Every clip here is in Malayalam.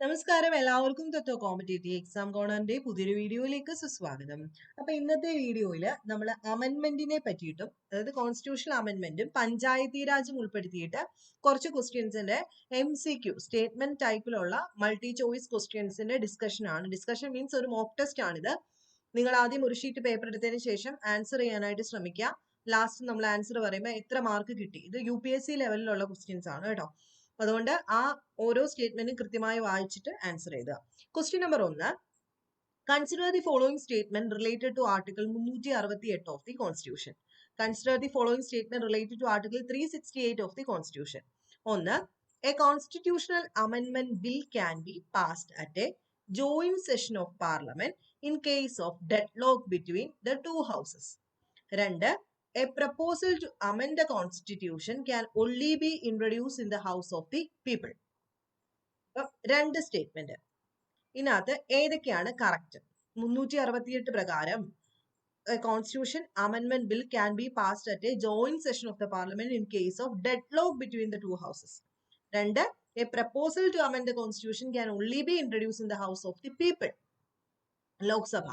നമസ്കാരം. എല്ലാവർക്കും തത്വ കോമ്പറ്റേറ്റീവ് എക്സാം കോണറിന്റെ പുതിയൊരു വീഡിയോയിലേക്ക് സുസ്വാഗതം. അപ്പൊ ഇന്നത്തെ വീഡിയോയിൽ നമ്മൾ അമെന്മെന്റിനെ പറ്റിയിട്ടും അതായത് കോൺസ്റ്റിറ്റ്യൂഷണൽ അമെന്മെന്റും പഞ്ചായത്തി രാജും ഉൾപ്പെടുത്തിയിട്ട് കുറച്ച് ക്വസ്റ്റ്യൻസിന്റെ എം സി ക്യു സ്റ്റേറ്റ്മെന്റ് ടൈപ്പിലുള്ള മൾട്ടി ചോയ്സ് ക്വസ്റ്റ്യൻസിന്റെ ഡിസ്കഷൻ ആണ്. ഡിസ്കഷൻ മീൻസ് ഒരു മോക്ക് ടെസ്റ്റ് ആണിത്. നിങ്ങൾ ആദ്യം ഒരു ഷീറ്റ് പേപ്പർ എടുത്തതിന് ശേഷം ആൻസർ ചെയ്യാനായിട്ട് ശ്രമിക്കുക. ലാസ്റ്റ് നമ്മൾ ആൻസർ പറയുമ്പോൾ എത്ര മാർക്ക് കിട്ടി? ഇത് യു പി എസ് സി ലെവലിലുള്ള ക്വസ്റ്റ്യൻസ് ആണ് കേട്ടോ. അതുകൊണ്ട് ആ ഓരോ സ്റ്റേറ്റ്മെന്റും കൃത്യമായി വായിച്ചിട്ട് ആൻസർ ചെയ്യുക ക്വസ്റ്റ്യൻ നമ്പർ ഒന്ന്. Consider the following statement related to article മുന്നൂറ്റി അറുപത്തി എട്ട് of the constitution consider the following statement related to article three sixty eight of the constitution ഒന്ന് a constitutional അമെൻമെന്റ് bill can be passed at a joint session of parliament in case of deadlock between the two houses രണ്ട് a proposal to amend the constitution can only be introduced in the house of the people. രണ്ട് സ്റ്റേറ്റ്മെന്റ് ഇതിനകത്ത് ഏതൊക്കെയാണ് കറക്റ്റ് മുന്നൂറ്റി അറുപത്തിയെട്ട് പ്രകാരം constitution amendment bill can be passed at a joint session of the parliament in case of deadlock between the two houses രണ്ട് a proposal to amend the constitution can only be introduce in the house of the people Lok Sabha.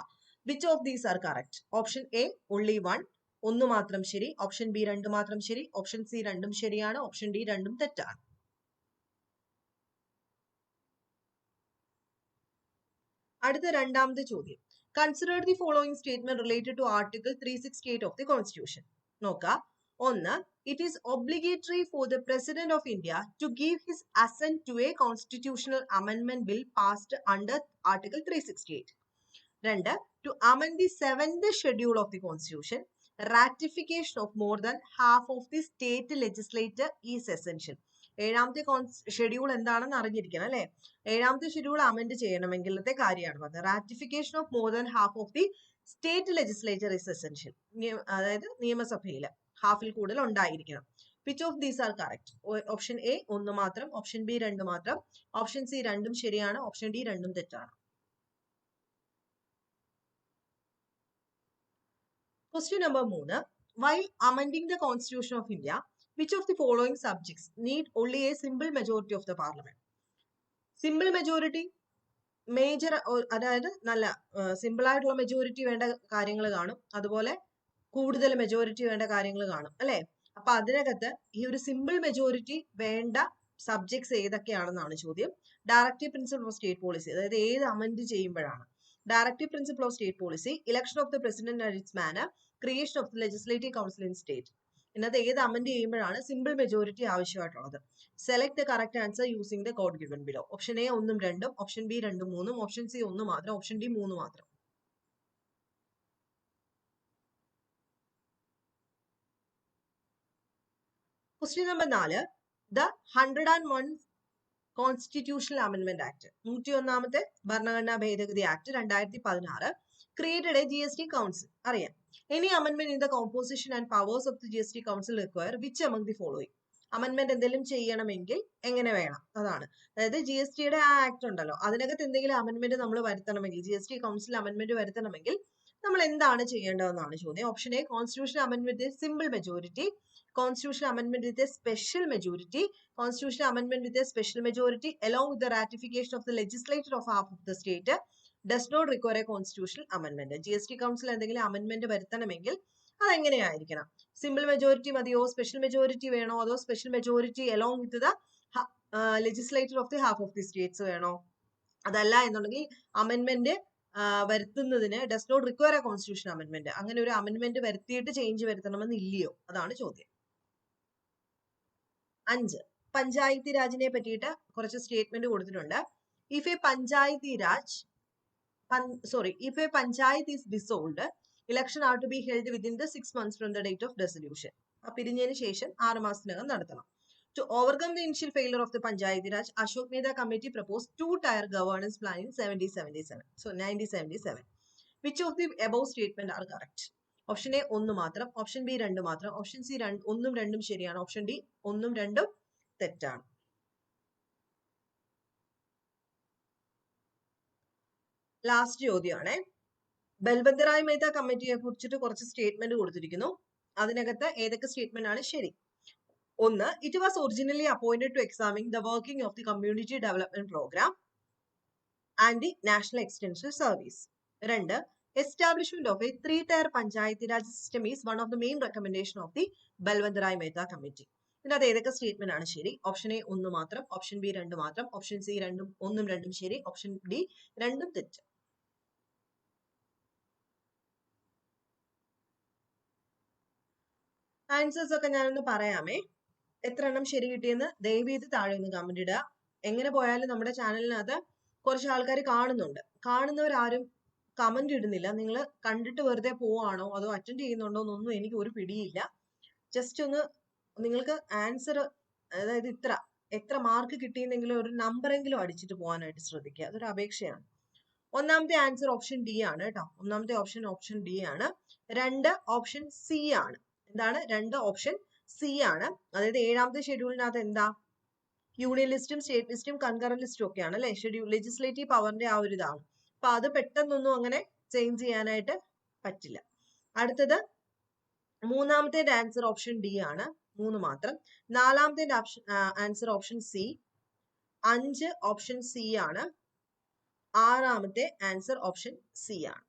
Which of these are correct option a only one ഒന്ന് മാത്രം ശരി ഓപ്ഷൻ ബി രണ്ട് മാത്രം ശരി ഓപ്ഷൻ സി രണ്ടും ശരിയാണ് ഓപ്ഷൻ ഡി രണ്ടും തെറ്റാണ്. അടുത്ത രണ്ടാമത്തെ ചോദ്യം. Consider the following statement related to article three sixty eight of the constitution നോക്കാം. ഒന്ന് it is obligatory for the president of India to give his assent to a constitutional amendment bill passed under article three sixty eight രണ്ട് to amend the seventh schedule of the constitution ratification of more than half of the state legislature is essential ഏഴാമത്തെ ഷെഡ്യൂൾ എന്താണെന്ന് അറിഞ്ഞിരിക്കണം അല്ലെ? ഏഴാമത്തെ ഷെഡ്യൂൾ അമെന്റ് ചെയ്യണമെങ്കിലത്തെ കാര്യമാണ് പറഞ്ഞത് ratification of more than half of the state legislature is essential അതായത് നിയമസഭയിൽ ഹാഫിൽ കൂടുതൽ ഉണ്ടായിരിക്കണം. Which of these are correct option a ഒന്ന് മാത്രം ഓപ്ഷൻ ബി രണ്ട് മാത്രം ഓപ്ഷൻ സി രണ്ടും ശരിയാണ് ഓപ്ഷൻ ഡി രണ്ടും തെറ്റാണ്. Question number മൂന്ന്. While amending the constitution of India which of the following subjects need only a simple majority of the parliament? Simple majority major അതായത് നല്ല സിമ്പിൾ ആയിട്ടുള്ള മെജോറിറ്റി വേണ്ട കാര്യങ്ങൾ കാണും. അതുപോലെ കൂടുതൽ മെജോറിറ്റി വേണ്ട കാര്യങ്ങൾ കാണും അല്ലെ? അപ്പൊ അതിനകത്ത് ഈ ഒരു സിമ്പിൾ മെജോറിറ്റി വേണ്ട സബ്ജക്ട്സ് ഏതൊക്കെയാണെന്നാണ് ചോദ്യം. Directive principle of state policy അതായത് ഏത് അമെന്റ് ചെയ്യുമ്പോഴാണ്. Directive principle of state policy election of the president and its manner creation of the legislative council in state ഇന്നത്തെ ഏത് അമെന്റ് ചെയ്യുമ്പോഴാണ് സിമ്പിൾ മെജോറിറ്റി ആവശ്യമായിട്ടുള്ളത്? Select the correct answer using the code given below option a ഒന്നും രണ്ടും ഓപ്ഷൻ ബി രണ്ടും മൂന്നും ഓപ്ഷൻ സി ഒന്ന് മാത്രം ഓപ്ഷൻ ഡി മൂന്ന് മാത്രം. ക്വസ്റ്റ്യൻ നമ്പർ നാല്. The hundred and one constitutional amendment act നൂറ്റി ഒന്നാമത്തെ ഭരണഘടനാ ഭേദഗതി ആക്ട് രണ്ടായിരത്തി പതിനാറ് created a G S T council അറിയാം. Any amendment in the composition and powers of the G S T council require which among the following amendment എന്തെങ്കിലും ചെയ്യണമെങ്കിൽ എങ്ങനെ വേണം? അതാണ്. അതായത് ജി എസ് ടിയുടെ ആ ആക്ട് ഉണ്ടല്ലോ. അതിനകത്ത് എന്തെങ്കിലും അമെന്റ്മെന്റ് നമ്മൾ വരുത്തണമെങ്കിൽ G S T council amendment വരുത്തണമെങ്കിൽ നമ്മൾ എന്താണ് ചെയ്യേണ്ടതെന്നാണ് ചോദ്യം. Option a constitution amendment simple majority constitution amendment with a special majority constitution amendment with a special majority along with the ratification of the legislature of half of the state does not require a constitution amendment G S T council എന്തെങ്കിലും അമെന്റ്മെന്റ് വരുത്തണമെങ്കിൽ അതെങ്ങനെയായിരിക്കണം? സിമ്പിൾ മെജോറിറ്റി മതിയോ? സ്പെഷ്യൽ മെജോറിറ്റി വേണോ? അതോ special majority along with the legislature of the half of the states വേണോ? അതല്ല എന്നുണ്ടെങ്കിൽ അമെന്റ്മെന്റ് വരുത്തുന്നതിന് does not require a constitution amendment അങ്ങനെ ഒരു അമെന്റ്മെന്റ് വരുത്തിയിട്ട് ചേഞ്ച് വരുത്തണമെന്ന് ഇല്ലയോ? അതാണ് ചോദ്യം. അഞ്ച്. പഞ്ചായത്തി രാജിനെ പറ്റിയിട്ട് കുറച്ച് സ്റ്റേറ്റ്മെന്റ് കൊടുത്തിട്ടുണ്ട്. If a Panchayati Raj sorry if a panchayat is dissolved election are to be held within the six months from the date of resolution പിരിഞ്ഞതിന് ശേഷം ആറ് മാസത്തിനകം നടത്തണം. To overcome the initial failure of the Panchayati Raj Ashok Mehta committee propose two tier governance plan in seventy seventy seven so ninety seventy seven which of the above statement are correct option a ഒന്ന് മാത്രം. ഓപ്ഷൻ ബി രണ്ട് മാത്രം. ഓപ്ഷൻ സി ഒന്നും രണ്ടും ശരിയാണ്. ഓപ്ഷൻ ഡി ഒന്നും രണ്ടും തെറ്റാണ്. ലാസ്റ്റ് ചോദ്യമാണ്. ബൽബന്തറായ് മേത്ത കമ്മിറ്റിയെ കുറിച്ചിട്ട് കുറച്ച് സ്റ്റേറ്റ്മെന്റ് കൊടുത്തിരിക്കുന്നു. അതിനകത്ത് ഏതൊക്കെ സ്റ്റേറ്റ്മെന്റ് ആണ്? ശരി. ഒന്ന് it was originally appointed to examine the working of the community development programme and the national extension service രണ്ട് establishment of a three tier panchayat raj system is one of the main recommendation of the Balwantrai Mehta committee ഇതിനകത്ത് ഏതൊക്കെ സ്റ്റേറ്റ്മെന്റ് ആണ്? ശരി ഓപ്ഷൻ എ ഒന്ന് മാത്രം ഓപ്ഷൻ ബി രണ്ട് മാത്രം ഓപ്ഷൻ സി രണ്ടും ഒന്നും രണ്ടും ശരി ഓപ്ഷൻ ഡി രണ്ടും തെറ്റ്. ആൻസേഴ്സ് ഒക്കെ ഞാനൊന്ന് പറയാമേ. എത്ര എണ്ണം ശരി കിട്ടിയെന്ന് ദയവീത് താഴെ ഒന്ന് കമന്റ് ഇടുക. എങ്ങനെ പോയാലും നമ്മുടെ ചാനലിനകത്ത് കുറച്ച് ആൾക്കാർ കാണുന്നുണ്ട്. കാണുന്നവരാരും കമന്റ് ഇടുന്നില്ല. നിങ്ങൾ കണ്ടിട്ട് വെറുതെ പോവാണോ അതോ അറ്റൻഡ് ചെയ്യുന്നുണ്ടോ എന്നൊന്നും എനിക്ക് ഒരു പിടിയില്ല. ജസ്റ്റ് ഒന്ന് നിങ്ങൾക്ക് ആൻസർ അതായത് ഇത്ര എത്ര മാർക്ക് കിട്ടിയെന്നെങ്കിലും ഒരു നമ്പറെങ്കിലും അടിച്ചിട്ട് പോകാനായിട്ട് ശ്രദ്ധിക്കുക. അതൊരു അപേക്ഷയാണ്. ഒന്നാമത്തെ ആൻസർ ഓപ്ഷൻ ഡി ആണ് കേട്ടോ. ഒന്നാമത്തെ ഓപ്ഷൻ ഓപ്ഷൻ ഡി ആണ്. രണ്ട് ഓപ്ഷൻ സി ആണ്. എന്താണ്? രണ്ട് ഓപ്ഷൻ സി ആണ്. അതായത് ഏഴാമത്തെ ഷെഡ്യൂളിനകത്ത് എന്താ? യൂണിയൻ ലിസ്റ്റും സ്റ്റേറ്റ് ലിസ്റ്റും കൺകറന്റ് ലിസ്റ്റും ഒക്കെയാണ് അല്ലെ? ഷെഡ്യൂൾ ലെജിസ്ലേറ്റീവ് പവറിന്റെ ആ ഒരു ഇതാണ്. അപ്പൊ അത് പെട്ടെന്നൊന്നും അങ്ങനെ ചേഞ്ച് ചെയ്യാനായിട്ട് പറ്റില്ല. അടുത്തത് മൂന്നാമത്തെ ആൻസർ ഓപ്ഷൻ ഡി ആണ്. മൂന്ന് മാത്രം. നാലാമത്തെ ആൻസർ ഓപ്ഷൻ സി അഞ്ച് ഓപ്ഷൻ സി ആണ്. ആറാമത്തെ ആൻസർ ഓപ്ഷൻ സി ആണ്.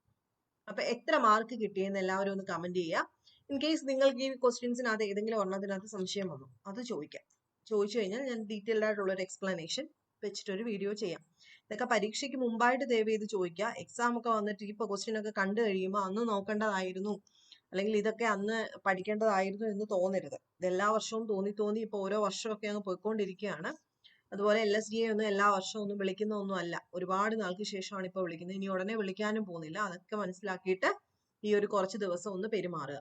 അപ്പൊ എത്ര മാർക്ക് കിട്ടിയെന്ന് എല്ലാവരും ഒന്ന് കമന്റ് ചെയ്യുക. ഇൻ കേസ് നിങ്ങൾക്ക് ഈ ക്വസ്റ്റ്യൻസിനകത്ത് ഏതെങ്കിലും ഒരെണ്ണത്തിനകത്ത് സംശയം വന്നു അത് ചോദിക്കാം. ചോദിച്ചു കഴിഞ്ഞാൽ ഞാൻ ഡീറ്റെയിൽഡ് ആയിട്ടുള്ള ഒരു എക്സ്പ്ലനേഷൻ വെച്ചിട്ട് ഒരു വീഡിയോ ചെയ്യാം. ഇതൊക്കെ പരീക്ഷയ്ക്ക് മുമ്പായിട്ട് ദയവ് ചെയ്ത് ചോദിക്കുക. എക്സാം ഒക്കെ വന്നിട്ട് ഇപ്പൊ ക്വസ്റ്റ്യൻ ഒക്കെ കണ്ടു കഴിയുമ്പോൾ അന്ന് നോക്കേണ്ടതായിരുന്നു അല്ലെങ്കിൽ ഇതൊക്കെ അന്ന് പഠിക്കേണ്ടതായിരുന്നു എന്ന് തോന്നരുത്. ഇതെല്ലാ വർഷവും തോന്നി തോന്നി ഇപ്പൊ ഓരോ വർഷമൊക്കെ അങ്ങ് പോയിക്കൊണ്ടിരിക്കുകയാണ്. അതുപോലെ എൽ എസ് ഡി എ ഒന്നും എല്ലാ വർഷവും ഒന്നും വിളിക്കുന്ന ഒന്നും അല്ല. ഒരുപാട് നാൾക്ക് ശേഷമാണ് ഇപ്പോൾ വിളിക്കുന്നത്. ഇനി ഉടനെ വിളിക്കാനും പോകുന്നില്ല. അതൊക്കെ മനസ്സിലാക്കിയിട്ട് ഈ ഒരു കുറച്ച് ദിവസം ഒന്ന് പെരുമാറുക.